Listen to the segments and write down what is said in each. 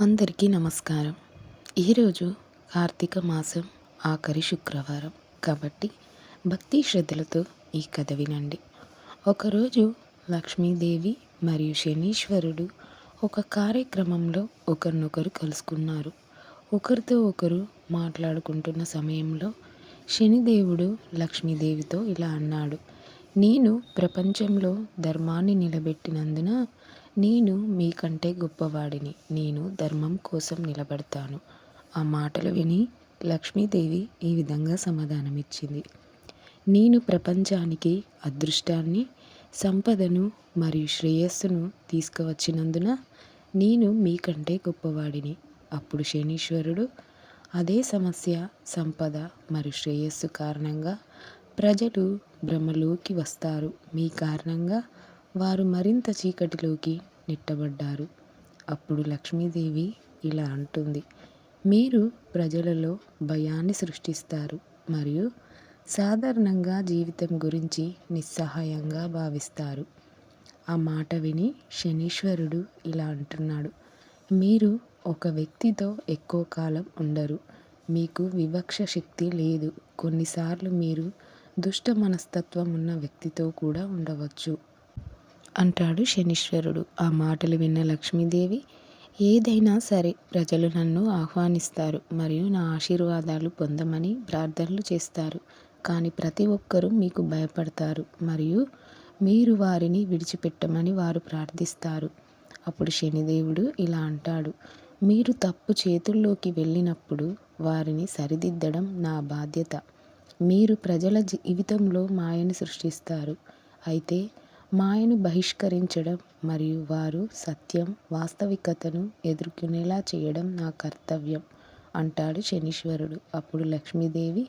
అందరికీ నమస్కారం. ఈరోజు కార్తీక మాసం ఆఖరి శుక్రవారం. కాబట్టి భక్తి శ్రద్ధలతో ఈ కథ వినండి. ఒకరోజు లక్ష్మీదేవి మరియు శనీశ్వరుడు ఒక కార్యక్రమంలో ఒకరినొకరు కలుసుకున్నారు. ఒకరితో ఒకరు మాట్లాడుకుంటున్న సమయంలో శనిదేవుడు లక్ష్మీదేవితో ఇలా అన్నాడు. నేను ప్రపంచంలో ధర్మాన్ని నిలబెట్టినందున నేను మీకంటే గొప్పవాడిని. నేను ధర్మం కోసం నిలబడతాను. ఆ మాటలు విని లక్ష్మీదేవి ఈ విధంగా సమాధానమిచ్చింది. నేను ప్రపంచానికి అదృష్టాన్ని సంపదను మరియు శ్రేయస్సును తీసుకువచ్చినందున నేను మీకంటే గొప్పవాడిని. అప్పుడు శనీశ్వరుడు అదే సమస్య సంపద మరియు శ్రేయస్సు కారణంగా ప్రజలు భ్రమలోకి వస్తారు. మీ కారణంగా వారు మరింత చీకటిలోకి నెట్టబడ్డారు. అప్పుడు లక్ష్మీదేవి ఇలా అంటుంది. మీరు ప్రజలలో భయాన్ని సృష్టిస్తారు మరియు సాధారణంగా జీవితం గురించి నిస్సహాయంగా భావిస్తారు. ఆ మాట విని శనీశ్వరుడు ఇలా అంటున్నాడు. మీరు ఒక వ్యక్తితో ఎక్కువ కాలం ఉండరు. మీకు వివక్ష శక్తి లేదు. కొన్నిసార్లు మీరు దుష్ట మనస్తత్వం ఉన్న వ్యక్తితో కూడా ఉండవచ్చు. అంటాడు శనీశ్వరుడు. ఆ మాటలు విన్న లక్ష్మీదేవి ఏదైనా సరే ప్రజలు నన్ను ఆహ్వానిస్తారు మరియు నా ఆశీర్వాదాలు పొందమని ప్రార్థనలు చేస్తారు. కానీ ప్రతి ఒక్కరూ మీకు భయపడతారు మరియు మీరు వారిని విడిచిపెట్టమని వారు ప్రార్థిస్తారు. అప్పుడు శనిదేవుడు ఇలా అంటాడు. మీరు తప్పు చేతుల్లోకి వెళ్ళినప్పుడు వారిని సరిదిద్దడం నా బాధ్యత. మీరు ప్రజల జీవితంలో మాయను సృష్టిస్తారు. అయితే మాయను బహిష్కరించడం మరియు వారు సత్యం వాస్తవికతను ఎదుర్కొనేలా చేయడం నా కర్తవ్యం అంటాడు శనీశ్వరుడు. అప్పుడు లక్ష్మీదేవి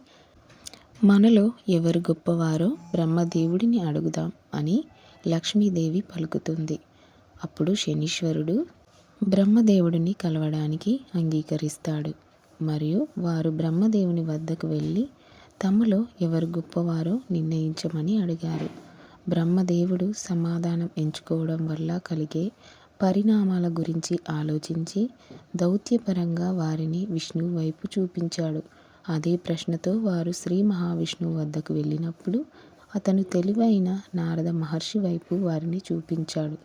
మనలో ఎవరు గొప్పవారో బ్రహ్మదేవుడిని అడుగుదాం అని లక్ష్మీదేవి పలుకుతుంది. అప్పుడు శనీశ్వరుడు బ్రహ్మదేవుడిని కలవడానికి అంగీకరిస్తాడు. మరియు వారు బ్రహ్మదేవుని వద్దకు వెళ్ళి తమలో ఎవరు గొప్పవారో నిర్ణయించమని అడిగారు. బ్రహ్మదేవుడు సమాధానం ఎంచుకోవడం వల్ల కలిగే పరిణామాల గురించి ఆలోచించి దౌత్యపరంగా వారిని విష్ణువు వైపు చూపించాడు. అదే ప్రశ్నతో వారు శ్రీ మహావిష్ణువు వద్దకు వెళ్ళినప్పుడు అతను తెలివైన నారద మహర్షి వైపు వారిని చూపించాడు.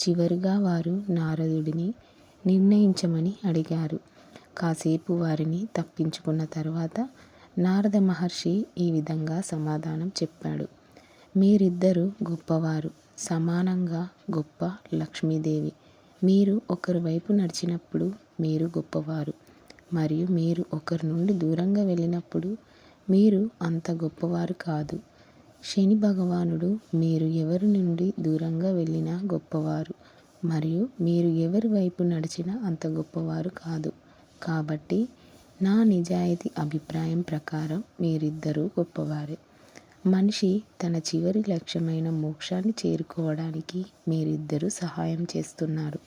చివరిగా వారు నారదుడిని నిర్ణయించమని అడిగారు. కాసేపు వారిని తప్పించుకున్న తర్వాత నారద మహర్షి ఈ విధంగా సమాధానం చెప్పాడు. మీరిద్దరూ గొప్పవారు. సమానంగా గొప్ప లక్ష్మీదేవి. మీరు ఒకరి వైపు నడిచినప్పుడు మీరు గొప్పవారు. మరియు మీరు ఒకరి నుండి దూరంగా వెళ్ళినప్పుడు మీరు అంత గొప్పవారు కాదు. శని భగవానుడు మీరు ఎవరి నుండి దూరంగా వెళ్ళినా గొప్పవారు. మరియు మీరు ఎవరి వైపు నడిచినా అంత గొప్పవారు కాదు. కాబట్టి నా నిజాయితీ అభిప్రాయం ప్రకారం మీరిద్దరూ గొప్పవారే. మనిషి తన చివరి లక్ష్యమైన మోక్షాన్ని చేరుకోవడానికి మీరిద్దరూ సహాయం చేస్తున్నారు.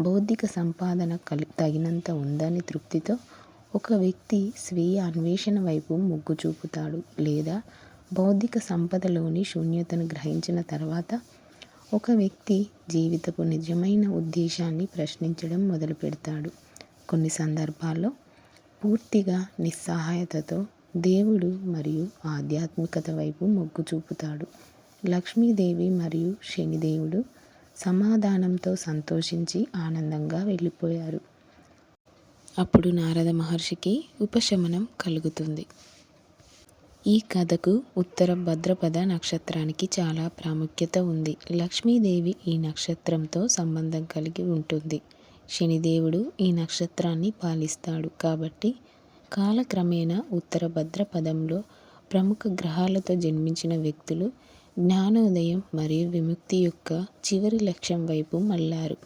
బౌద్ధిక సంపాదన కలి తగినంత ఉందని తృప్తితో ఒక వ్యక్తి స్వీయ అన్వేషణ వైపు మొగ్గు చూపుతాడు లేదా బౌద్ధిక సంపదలోని శూన్యతను గ్రహించిన తర్వాత ఒక వ్యక్తి జీవితపు నిజమైన ఉద్దేశాన్ని ప్రశ్నించడం మొదలు పెడతాడు కొన్ని సందర్భాల్లో పూర్తిగా నిస్సహాయతతో దేవుడు మరియు ఆధ్యాత్మికత వైపు మొగ్గు చూపుతాడు. లక్ష్మీదేవి మరియు శనిదేవుడు సమాధానంతో సంతోషించి ఆనందంగా వెళ్ళిపోయారు. అప్పుడు నారద మహర్షికి ఉపశమనం కలుగుతుంది. ఈ కథకు ఉత్తర భద్రపద నక్షత్రానికి చాలా ప్రాముఖ్యత ఉంది. లక్ష్మీదేవి ఈ నక్షత్రంతో సంబంధం కలిగి ఉంటుంది. శనిదేవుడు ఈ నక్షత్రాన్ని పాలిస్తాడు. కాబట్టి కాలక్రమేణా ఉత్తర భద్రపదంలో ప్రముఖ గ్రహాలతో జన్మించిన వ్యక్తులు జ్ఞానోదయం మరియు విముక్తి యొక్క చివరి లక్ష్యం వైపు మళ్ళారు.